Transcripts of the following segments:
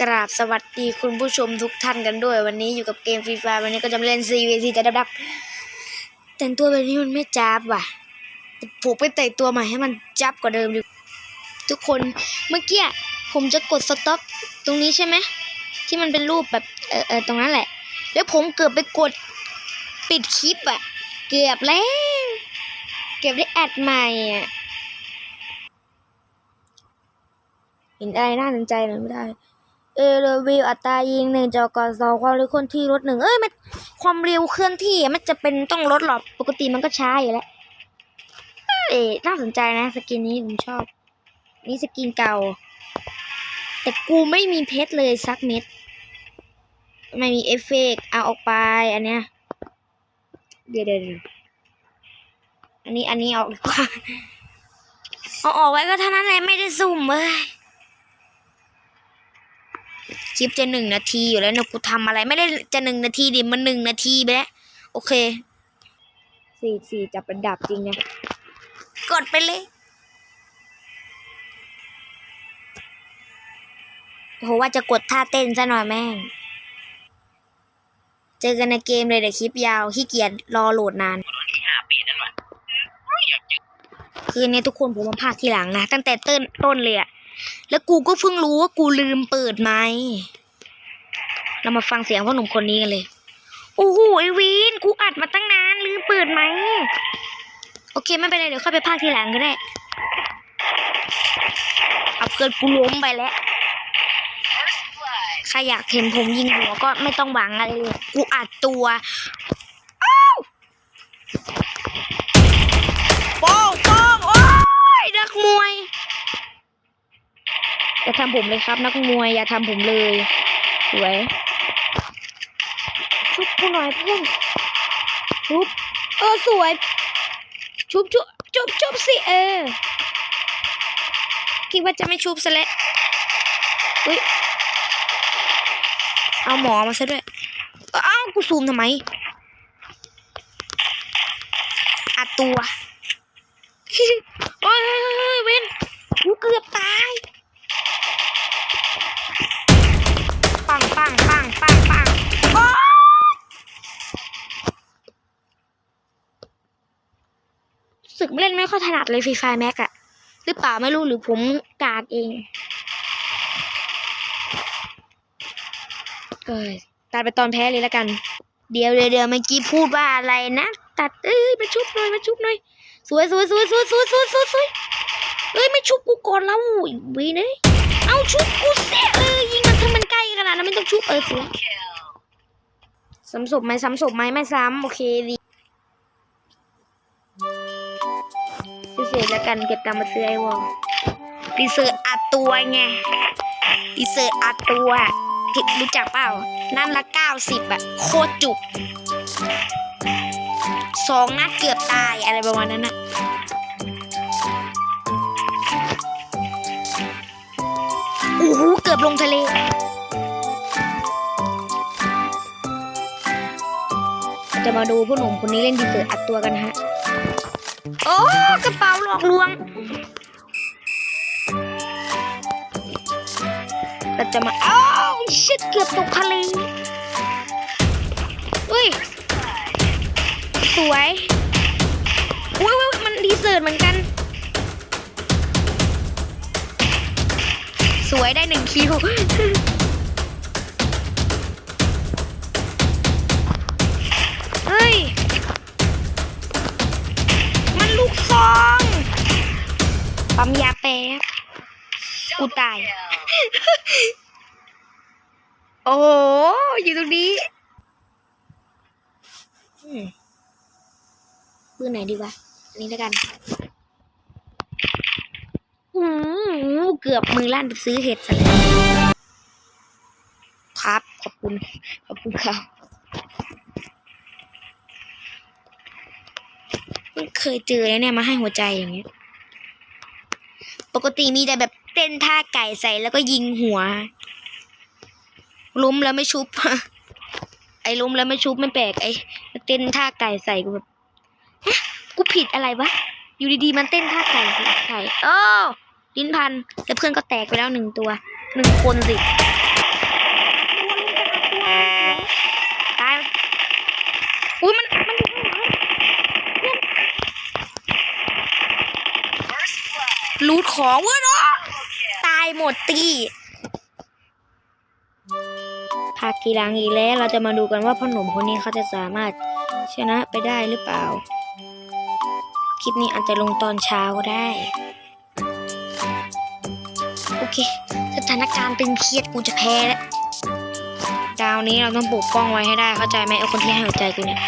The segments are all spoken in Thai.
กราบสวัสดีคุณผู้ชมทุกท่านกันด้วย วันนี้อยู่กับเกมฟรีไฟวันนี้ก็จะเล่น CVC จะดับดับแต่งตัวแบบนี้มันไม่จับว่ะผมไปแต่งตัวใหม่ให้มันจับกว่าเดิมอยู่ทุกคนเมื่อกี้ผมจะกดสต็อปตรงนี้ใช่ไหมที่มันเป็นรูปแบบเออเออตรงนั้นแหละ แล้วผมเกือบไปกดปิดคลิปอะ เกือบแล้ว เก็บได้แอดใหม่อะเห็นอะไรน่าสนใจหน่อยไม่ได้ เอเรวิวอัตรายิงหนึ่งจอกสองความเร็วเคลื่อนที่ลดหนึ่งเอ้ยมันความเร็วเคลื่อนที่มันจะเป็นต้องลดหรอกปกติมันก็ช้าอยู่แล้วเอ้ยน่าสนใจนะสกินนี้ผมชอบ นี่สกินเก่า แต่กูไม่มีเพชรเลยสักเม็ดไม่มีเอฟเฟกต์เอาออกไปอันเนี้ยเดี๋ยวเดี๋ยวอันนี้อันนี้ออกดีกว่าเอาออกไว้ก็เท่านั้นแหละไม่ได้สุ่มเว้ย คลิปจะหนึ่งนาทีอยู่แล้วเนี่ยกูทำอะไร ไม่ได้จะหนึ่งนาทีดิมันหนึ่งนาทีไปแล้วโอเคสี่สี่จับเป็นดับจริงนะกดไปเลยโหว่าจะกดท่าเต้นซะหน่อยแม่ง เจอกันในเกมเลยเดี๋ยวคลิปยาวขี้เกียจรอโหลดนาน คืนนี้ทุกคนผมมาพากทีหลังนะ ตั้งแต่ต้นต้นเลยอะ แล้วกูก็เพิ่งรู้ว่ากูลืมเปิดไมค์เรามาฟังเสียงพ่อหนุ่มคนนี้กันเลยโอ้โหไอวีนกูอัดมาตั้งนานลืมเปิดไมค์โอเคไม่เป็นไรเดี๋ยวค่อยไปพากทีหลังก็ได้เอาเกิดกูล้มไปแล้วใครอยากเห็นผมยิงหัวก็ไม่ต้องหวังอะไรเลยกูอัดตัวอ้าวโป้งโป้งโอ้ยนักมวย อย่าทำผมเลยครับ นักมวยอย่าทำผมเลยสวยชุบกูหน่อยเพื่อนชุบเออสวยชุบชุบชุบชุบสิเออคิดว่าจะไม่ชุบซะแล้วอุ้ยเอาหมอมาซะด้วยเอ้าวกูซูมทำไมอัดตัวโอ้ยเฮ้ยเฮ้ยเฮ้ยเว้น ถนัดเลยฟรีไฟแม็กอะหรือเปล่าไม่รู้หรือผมกากเอง เออตัดไปตอนแพ้เลยแล้วกัน เดี๋ยวเดี๋ยวเดี๋ยวเมื่อกี้พูดว่าอะไรนะ ตัดเอ้ยมาชุบหน่อยมาชุบหน่อยสวยสวยสวยสวยสวยสวยสวยสวยเอ้ยไม่ชุบกูก่อนแล้วอีกวีนะเอาชุบกูเสียเออยิงมันถ้ามันใกล้ขนาดนั้นไม่ต้องชุบเออสวยซ้ำศพไหมซ้ำศพไหมไม่ซ้ำโอเคดี เศษแล้วกันเก็บตังค์มาซื้อไอวอลรีเสิร์ชอัดตัวไงรีเสิร์ชอัดตัวที่รู้จักเปล่า นั่นละเก้าสิบอะโคตรจุกสองนัดเกือบตายอะไรประมาณนั้นน่ะโอ้โหเกือบลงทะเลจะมาดูผู้หนุ่มคนนี้เล่นดีเกิดอัดตัวกันฮะ โอ้กระเป๋าหลอกลวงเราจะมาอ้าวชิดเกือบตกทะเลเฮ้ย สวยอุ้ยอุ้ยมันดีเซิร์ตเหมือนกัน สวยได้หนึ่งคิว ปั๊มยาแป๊บกูตาย โอ้โหอยู่ตรงนี้อืมปืนไหนดีวะอันนี้แล้วกันอืมเกือบมือลั่นไปซื้อเห็ดซะแล้วครับ ขอบคุณ ขอบคุณครับเพิ่งเคยเจอแล้วเนี่ยมาให้หัวใจอย่างเงี้ย ปกติมีแต่แบบเต้นท่าไก่ใส่แล้วก็ยิงหัว ล้มแล้วไม่ชุบ ไอ้ล้มแล้วไม่ชุบไม่แปลกไอ้เต้นท่าไก่ใส่กูแบบฮะกูผิดอะไรวะ อยู่ดีๆมันเต้นท่าไก่ไก่โอ้ลิ้นพันแต่เพื่อนก็แตกไปแล้วหนึ่งตัวหนึ่งคนสิ อุ้ยมันมันอยู่ข้างหลังรูด ของเว้ยเนาะตายหมดตีภาคทีหลังอีกแล้วเราจะมาดูกันว่าพ่อหนุ่มคนนี้เขาจะสามารถชนะไปได้หรือเปล่า คลิปนี้อาจจะลงตอนเช้าก็ได้ โอเค สถานการณ์ตึงเครียดกูจะแพ้แล้ว ดาวนี้เราต้องปกป้องไว้ให้ได้เข้าใจไหมไอ้คนที่ให้หัวใจกูเนี่ย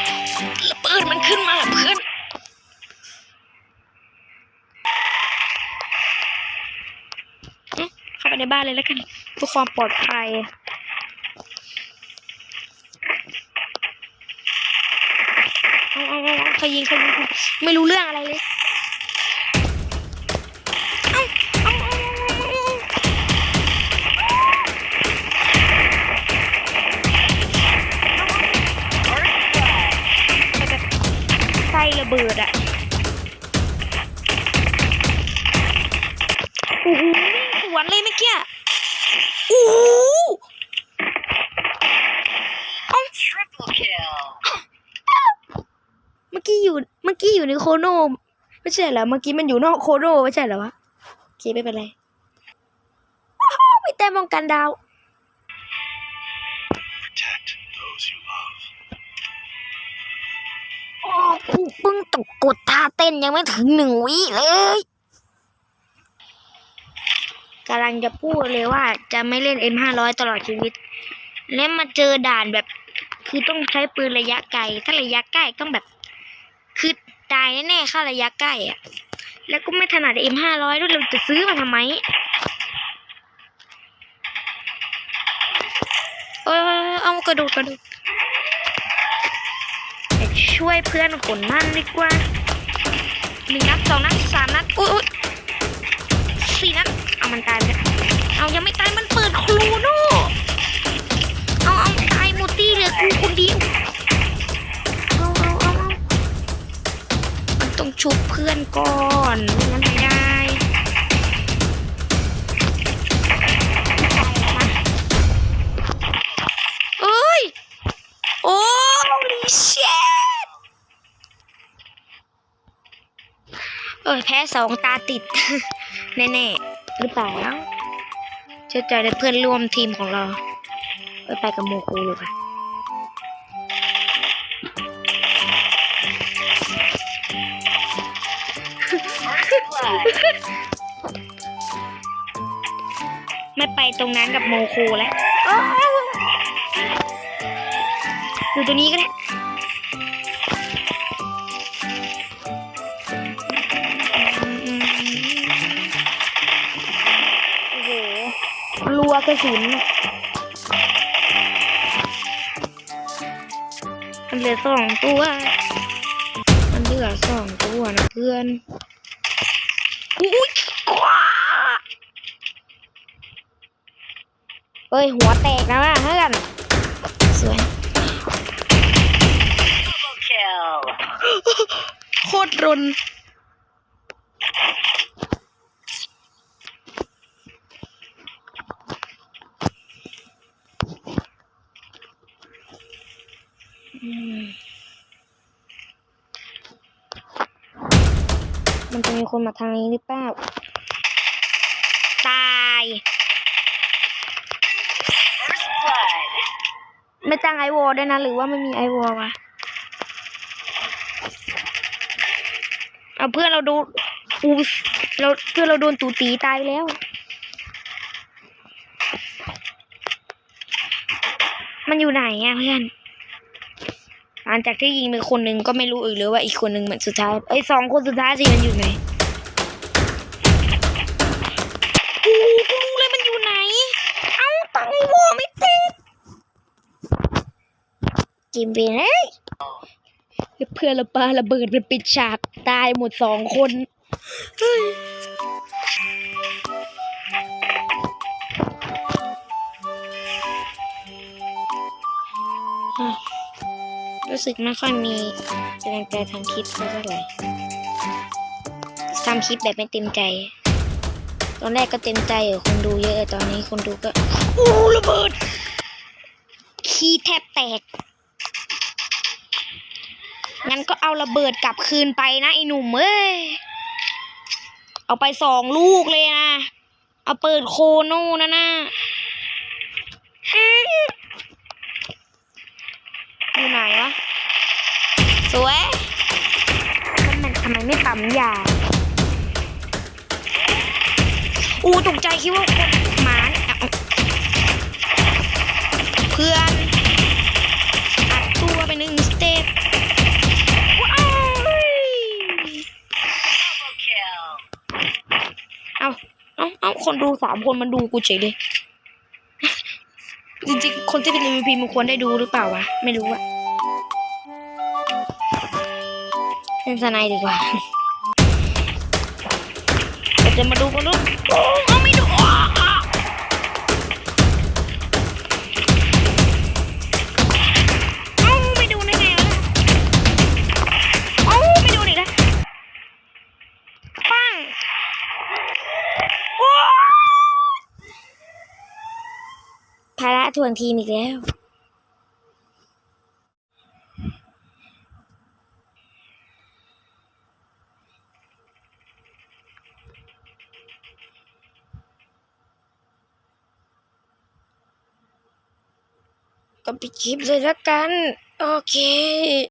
บ้านเลยแล้วกันเพื่อความปลอดภัยเอาเอาเอาเอาเขายิงเขายิงไม่รู้เรื่องอะไรเลยเอาเอาเอาเอาเอาไฟระเบิดอะโอ้โหสวนเลยเมื่อกี้โอ้โห Triple kill. เมื่อกี้อยู่เมื่อกี้อยู่ในโคโนมไม่ใช่เหรอเมื่อกี้มันอยู่นอกโคโนไม่ใช่เหรอวะโอเคไม่เป็นไรว้าวมีแต่มองกันดาว Protect those you love. โอ้กูเพิ่งตกกดท่าเต้นยังไม่ถึงหนึ่งวิเลย กำลังจะพูดเลยว่าจะไม่เล่น M500 ตลอดชีวิต แล้วมาเจอด่านแบบ คือต้องใช้ปืนระยะไกล ถ้าระยะใกล้ต้องแบบ คือตายแน่ๆค่าระยะใกล้อะแล้วก็ไม่ถนัด M500 ด้วยเราจะซื้อมาทำไมเออเอากระโดดกระโดดไปช่วยเพื่อนขนนั่นดีกว่าหนึ่งนัดสองนัดสามนัดอุ้ยอุ้ยสี่นัด มันตายไปแล้วเอายังไม่ตายมันเปิดครูโน่เอาเอาตายมดตี้เลยกูคนเดียวเอาเอาเอาเอามันต้องชุบเพื่อนก่อนไม่งั้นไม่ได้เอ้ยโอ้ลิเชตเออแพ้สองตาติด แน่ๆ หรือเปล่าเชื่อใจในเพื่อนร่วมทีมของเรา ไปไปกับโมคูเลยค่ะไม่ไปตรงนั้นกับโมคูแล้วอ้าวอยู่ตรงนี้ก็ได้ กระสุนน่ะมันเหลือสองตัว มันเหลือสองตัวนะเพื่อน อุ้ยว้าเฮ้ย หัวแตกนะว่ะเพื่อนสวย Double kill. โคตรรน มันจะมีคนมาทางนี้หรือเปล่า ตาย First blood. ไม่ตั้งไอวอลด้วยนะ หรือว่าไม่มีไอวอลวะเอาเพื่อนเราดูอูเราเพื่อนเราโดนตูตีตายไปแล้วมันอยู่ไหนอะเพื่อน หลังจากที่ยิงไปคนหนึ่งก็ไม่รู้อีกเลยว่าอีกคนหนึ่งเหมือนสุดท้ายไอ้ยสองคนสุดท้ายสิมันอยู่ไหนโอ้โหกูรู้เลยมันอยู่ไหน เอ้าตั้งไอวอลไม่ติดกินไปเลยเพื่อนเราปาระเบิดไปปิดฉากตายหมดสองคนเฮ้ย รู้สึกไม่ค่อยมีกำลังใจทำคลิปเท่าไหร่ทำคลิปแบบไม่เต็มใจ ตอนแรกก็เต็มใจอยู่คนดูเยอะตอนนี้คนดูก็โอ้ระเบิดขี้แทบแตกงั้นก็เอาระเบิดกลับคืนไปนะไอ้หนุ่มเอ้ยเอาไปสองลูกเลยนะ เอาเปิดโคโน่นะนะ อื้ออยู่ไหนวะ สวยมันมันทำไมไม่ปั๊มยา อูตกใจคิดว่าคนหมาเนี่ยเอาเพื่อนอัดตัวไปหนึ่งสเต็ปว้าว Double kill. เอาเอาเอาคนดูสามคนมันดูกูเฉยเลยจริงๆ คนที่เป็น MVP มึงควรได้ดูหรือเปล่าวะ ไม่รู้อะเป็นสไนด์ดีกว่าเราจะมาดูกันดูโอ้เอาไม่ดู ภาระทวงทีมอีกแล้ว ก็ปิดคลิปเลยละกัน โอเค